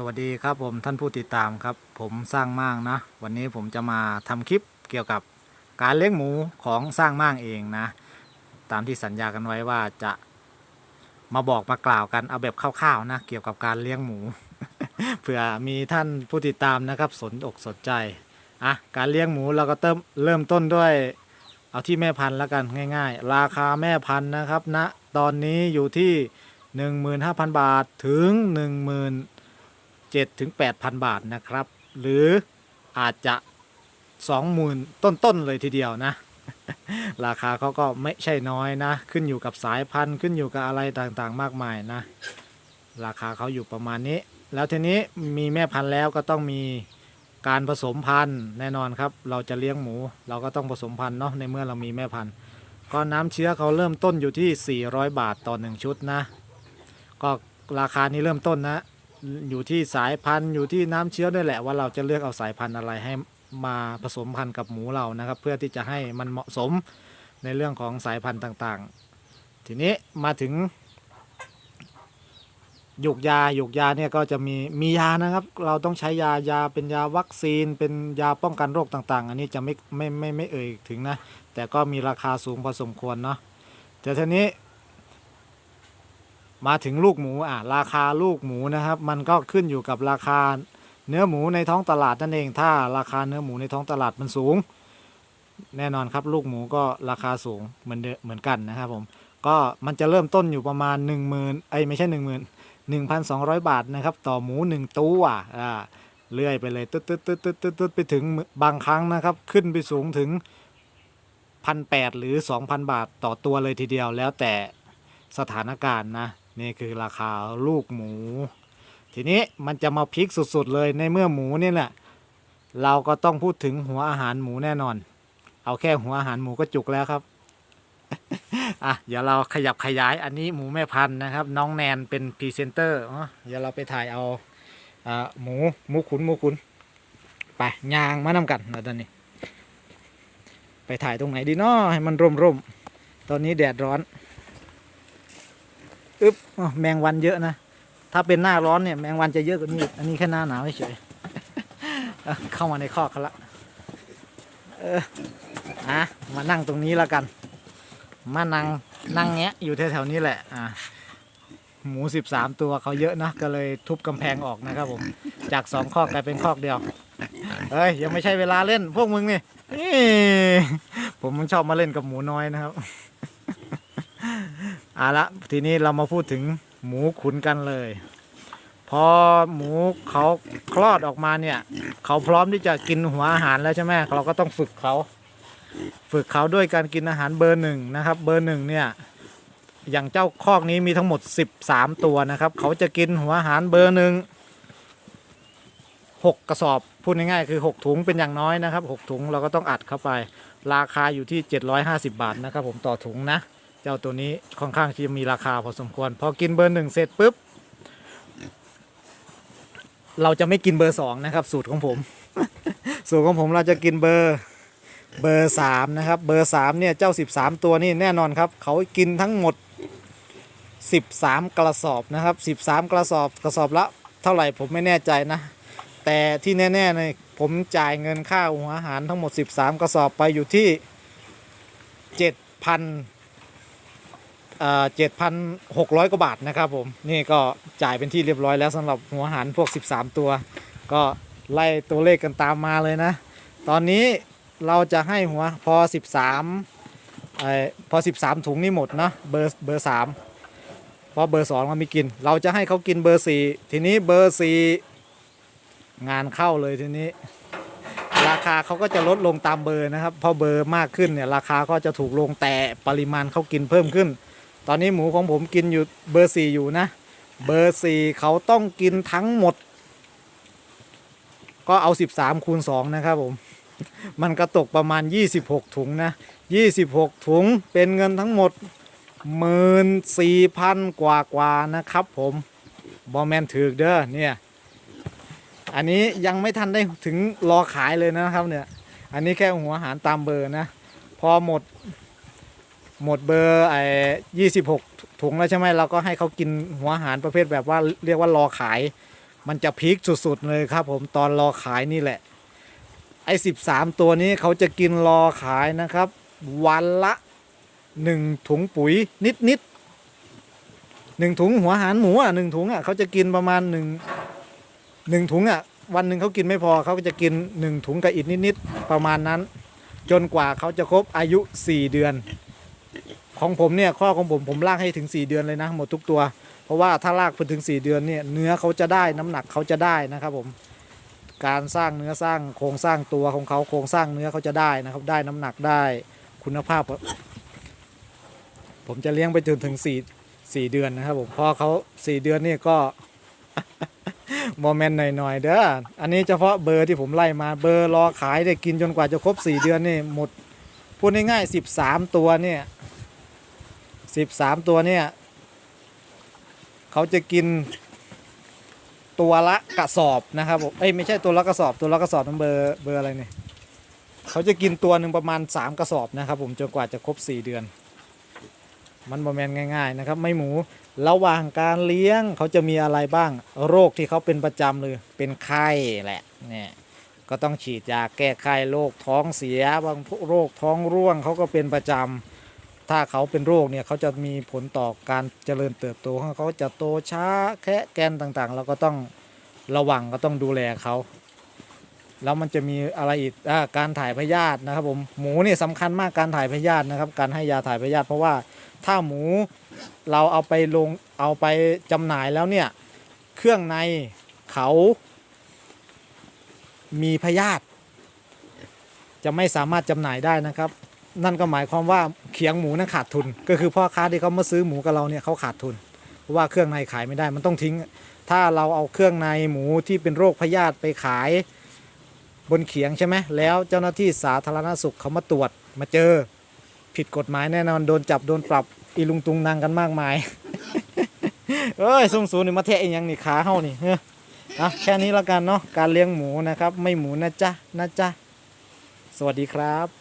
สวัสดีครับผมท่านผู้ติดตามครับ ผมสร้างม่างนะ วันนี้ผมจะมาทำคลิปเกี่ยวกับการเลี้ยงหมูของสร้างม่างเองนะ ตามที่สัญญากันไว้ว่าจะมาบอกมากล่าวกันเอาแบบคร่าวๆนะเกี่ยวกับการเลี้ยงหมูเผื่อมีท่านผู้ติดตามนะครับสนอกสนใจอะการเลี้ยงหมูเราก็เติมเริ่มต้นด้วย เอาที่แม่พันธุ์แล้วกันง่าย ๆ ราคาแม่พันธุ์นะครับณนะตอนนี้อยู่ที่ 15,000 บาทถึง 10,000 7ถึง8,000 บาทนะครับ หรืออาจจะ 20,000 ต้น ๆ เลยทีเดียวนะ ราคาเขาก็ไม่ใช่น้อยนะ ขึ้นอยู่กับสายพันธุ์ขึ้นอยู่กับอะไรต่างๆ มากมายนะ ราคาเขาอยู่ประมาณนี้ แล้วทีนี้มีแม่พันธุ์แล้วก็ต้องมีการผสมพันธุ์แน่นอนครับ เราจะเลี้ยงหมู เราก็ต้องผสมพันธุ์เนาะในเมื่อเรามีแม่พันธุ์ก็น้ำเชื้อเขาเริ่มต้นอยู่ที่ 400 บาทต่อ 1 ชุดนะ ก็ราคานี้เริ่มต้นนะ อยู่ที่สายพันธุ์อยู่ที่น้ำเชื้อด้วยแหละว่าเราจะเลือกเอาสายพันธุ์อะไรให้มาผสมพันธุ์กับหมูเรานะครับ เพื่อที่จะให้มันเหมาะสมในเรื่องของสายพันธุ์ต่างๆ ทีนี้มาถึงหยกยาหยกยาเนี่ยก็จะมีมียานะครับ เราต้องใช้ยายาเป็นยาวัคซีน เป็นยาป้องกันโรคต่าง ๆ อันนี้จะไม่ไม่ไม่ไม่เอ่ยถึงนะ แต่ก็มีราคาสูงพอสมควรเนาะแต่ทีนี้ มาถึงลูกหมูอะราคาลูกหมูนะครับ มันก็ขึ้นอยู่กับราคาเนื้อหมูในท้องตลาดนั่นเอง ถ้าราคาเนื้อหมูในท้องตลาดมันสูง แน่นอนครับลูกหมูก็ราคาสูงเหมือนเดเหมือนกันนะครับผมก็มันจะเริ่มต้นอยู่ประมาณ 1 0,000ไอ้ไม่ใช่ 1 0 0 0 0 1,200 บาทนะครับต่อหมู 1 ตัวอ่าเลื่อยไปเลยตึ๊ดตึ๊ดตึ๊ดตึ๊ดตึ๊ดไปถึงบางครั้งนะครับ ขึ้นไปสูงถึงพันแหรือ 2,000 บาทต่อตัวเลยทีเดียวแล้วแต่สถานการณ์นะ นี่คือราคาลูกหมู ทีนี้มันจะมาพลิกสุดๆเลยในเมื่อหมูนี่แหละเราก็ต้องพูดถึงหัวอาหารหมูแน่นอน เอาแค่หัวอาหารหมูก็จุกแล้วครับอะเดี๋ยวเราขยับขยายอันนี้หมูแม่พันธุ์นะครับ น้องแนนเป็นพรีเซนเตอร์เดี๋ยวเราไปถ่ายเอาอ่าหมูหมูขุนหมูขุนไปยางมานำกันนะตอนนี้ ไปถ่ายตรงไหนดีเนาะให้มันร่มๆตอนนี้แดดร้อน อึ๊บแมงวันเยอะนะ ถ้าเป็นหน้าร้อนเนี่ยแมงวันจะเยอะกว่านี้ อันนี้แค่หน้าหนาวเฉยเข้ามาในคอกเขาละเอออะมานั่งตรงนี้แล้วกัน มานั่งนั่งแงะอยู่แถวๆนี้แหละ อะหมูสิบสามตัวเขาเยอะนะ ก็เลยทุบกำแพงออกนะครับผม จากสองคอกกลายเป็นคอกเดียว เฮ้ย ยังไม่ใช่เวลาเล่นพวกมึงนี่นี่ผมมันชอบมาเล่นกับหมูน้อยนะครับ เอาละทีนี้เรามาพูดถึงหมูขุนกันเลย พอหมูเขาคลอดออกมาเนี่ยเขาพร้อมที่จะกินหัวอาหารแล้วใช่ไหมเราก็ต้องฝึกเขาฝึกเขาด้วยการกินอาหารเบอร์หนึ่งนะครับ เบอร์หนึ่งเนี่ยอย่างเจ้าคอกนี้มีทั้งหมด 13 ตัวนะครับ เขาจะกินหัวอาหารเบอร์หนึ่งหกกระสอบพูดง่ายๆคือ 6 ถุงเป็นอย่างน้อยนะครับ 6 ถุงเราก็ต้องอัดเข้าไป ราคาอยู่ที่ 750 บาทนะครับ ผมต่อถุงนะ เจ้าตัวนี้ค่อนข้างที่จะมีราคาพอสมควร พอกินเบอร์หนึ่งเสร็จปุ๊บ เราจะไม่กินเบอร์สองนะครับ สูตรของผม สูตรของผมเราจะกินเบอร์เบอร์สามนะครับเบอร์สามเนี่ยเจ้าสิบสามตัวนี่แน่นอนครับเขากินทั้งหมดสิบสามกระสอบนะครับสิบสามกระสอบกระสอบละเท่าไหร่ผมไม่แน่ใจนะ แต่ที่แน่ๆเลยผมจ่ายเงินค่าหัวอาหารทั้งหมด 13 กระสอบไปอยู่ที่ 7,000 เจ็ดพันหกร้อยกว่าบาทนะครับผมนี่ก็จ่ายเป็นที่เรียบร้อยแล้วสำหรับหัวหารพวก 13 ตัว ก็ไล่ตัวเลขกันตามมาเลยนะ ตอนนี้เราจะให้หัวพอ 13ไออพอ 13 ถุงนี่หมดนะเบอร์เบอร์สามเพราะเบอร์สองมันมีกิน เราจะให้เขากินเบอร์สี่ทีนี้เบอร์สี่งานเข้าเลยทีนี้ ราคาเขาก็จะลดลงตามเบอร์นะครับพอเบอร์มากขึ้นเนี่ยราคาก็จะถูกลงแต่ปริมาณเขากินเพิ่มขึ้น ตอนนี้หมูของผมกินอยู่เบอร์สี่อยู่นะ เบอร์สี่เขาต้องกินทั้งหมด ก็เอา13คูณ2นะครับผม มันก็ตกประมาณ26ถุงนะ26ถุงเป็นเงินทั้งหมด14,000กว่ากว่านะครับผมบอแมนถือเด้อเนี่ยอันนี้ยังไม่ทันได้ถึงรอขายเลยนะครับเนี่ย อันนี้แค่หัวอาหารตามเบอร์นะ พอหมด หมดเบอร์ไอ้ยี่สิบหกถุงแล้วใช่ไหมเราก็ให้เขากินหัวอาหารประเภทแบบว่าเรียกว่ารอขาย มันจะพีคสุดๆเลยครับ ผมตอนรอขายนี่แหละ ไอ้สิบสามตัวนี้เขาจะกินรอขายนะครับ วันละหนึ่งถุงปุ๋ยนิดนิดๆหนึ่งถุงหัวหารหมูอะหนึ่งถุงอะเขาจะกินประมาณหนึ่งหนึ่งถุงอะวันหนึ่งเขากินไม่พอเขาก็จะกินหนึ่งถุงกับอิดนิดนิดๆประมาณนั้น จนกว่าเขาจะครบอายุสี่เดือน ของผมเนี่ยข้อของผมผมลากให้ถึงสี่เดือนเลยนะ หมดทุกตัว เพราะว่าถ้าลากไปถึง 4 เดือนเนี่ยเนื้อเขาจะได้น้ำหนักเขาจะได้นะครับผมการสร้างเนื้อสร้างโครงสร้างตัวของเขาโครงสร้างเนื้อเขาจะได้นะครับ ได้น้ำหนักได้คุณภาพ ผมจะเลี้ยงไปจนถึง4 4เดือนนะครับผมพอเขา4เดือนนี่ก็โมเมนต์หน่อยๆเด้ออันนี้เฉพาะเบอร์ที่ผมไล่มาเบอร์รอขายได้กินจนกว่าจะครบ4เดือนนี่หมดพูดง่ายๆ13ตัวเนี่ย 13ตัวเนี่ยเขาจะกินตัวละกระสอบนะครับผมเอ้ยไม่ใช่ตัวละกระสอบตัวละกระสอบนั้นเบอร์เบอร์อะไรเนี่ยเขาจะกินตัวหนึ่งประมาณ 3 กระสอบนะครับ ผมจนกว่าจะครบ 4 เดือน มันบอแมนง่าย ๆ นะครับ ไม่หมูระหว่างการเลี้ยงเขาจะมีอะไรบ้าง โรคที่เขาเป็นประจำเลยเป็นไข้แหละเนี่ยก็ต้องฉีดยาแก้ไข้โรคท้องเสียบางโรคท้องร่วงเขาก็เป็นประจำ ถ้าเขาเป็นโรคเนี่ยเขาจะมีผลต่อการเจริญเติบโตของเขาจะโตช้าแคะแกนต่างๆ เราก็ต้องระวังก็ต้องดูแลเขาแล้วมันจะมีอะไรอีกอการถ่ายพยาธินะครับผมหมูเนี่ยสำคัญมากการถ่ายพยาธินะครับ การให้ยาถ่ายพยาธิเพราะว่าถ้าหมูเราเอาไปลงเอาไปจำหน่ายแล้วเนี่ยเครื่องในเขามีพยาธิจะไม่สามารถจำหน่ายได้นะครับ นั่นก็หมายความว่าเขียงหมูนั้นขาดทุน ก็คือพ่อค้าที่เขามาซื้อหมูกับเราเนี่ยเขาขาดทุน เพราะว่าเครื่องในขายไม่ได้มันต้องทิ้ง ถ้าเราเอาเครื่องในหมูที่เป็นโรคพยาธิไปขายบนเขียงใช่ไหมแล้วเจ้าหน้าที่สาธารณสุขเขามาตรวจมาเจอ ผิดกฎหมายแน่นอนโดนจับโดนปรับอีลุงตุงนางกันมากมายเอ้ยสุ่มสูนี่มาเทะอีกยังนี่ขาเฮานี่เฮ้ยเอาแค่นี้แล้วกันเนาะการเลี้ยงหมูนะครับ ไม่หมูนะจ๊ะนะจ๊ะสวัสดีครับ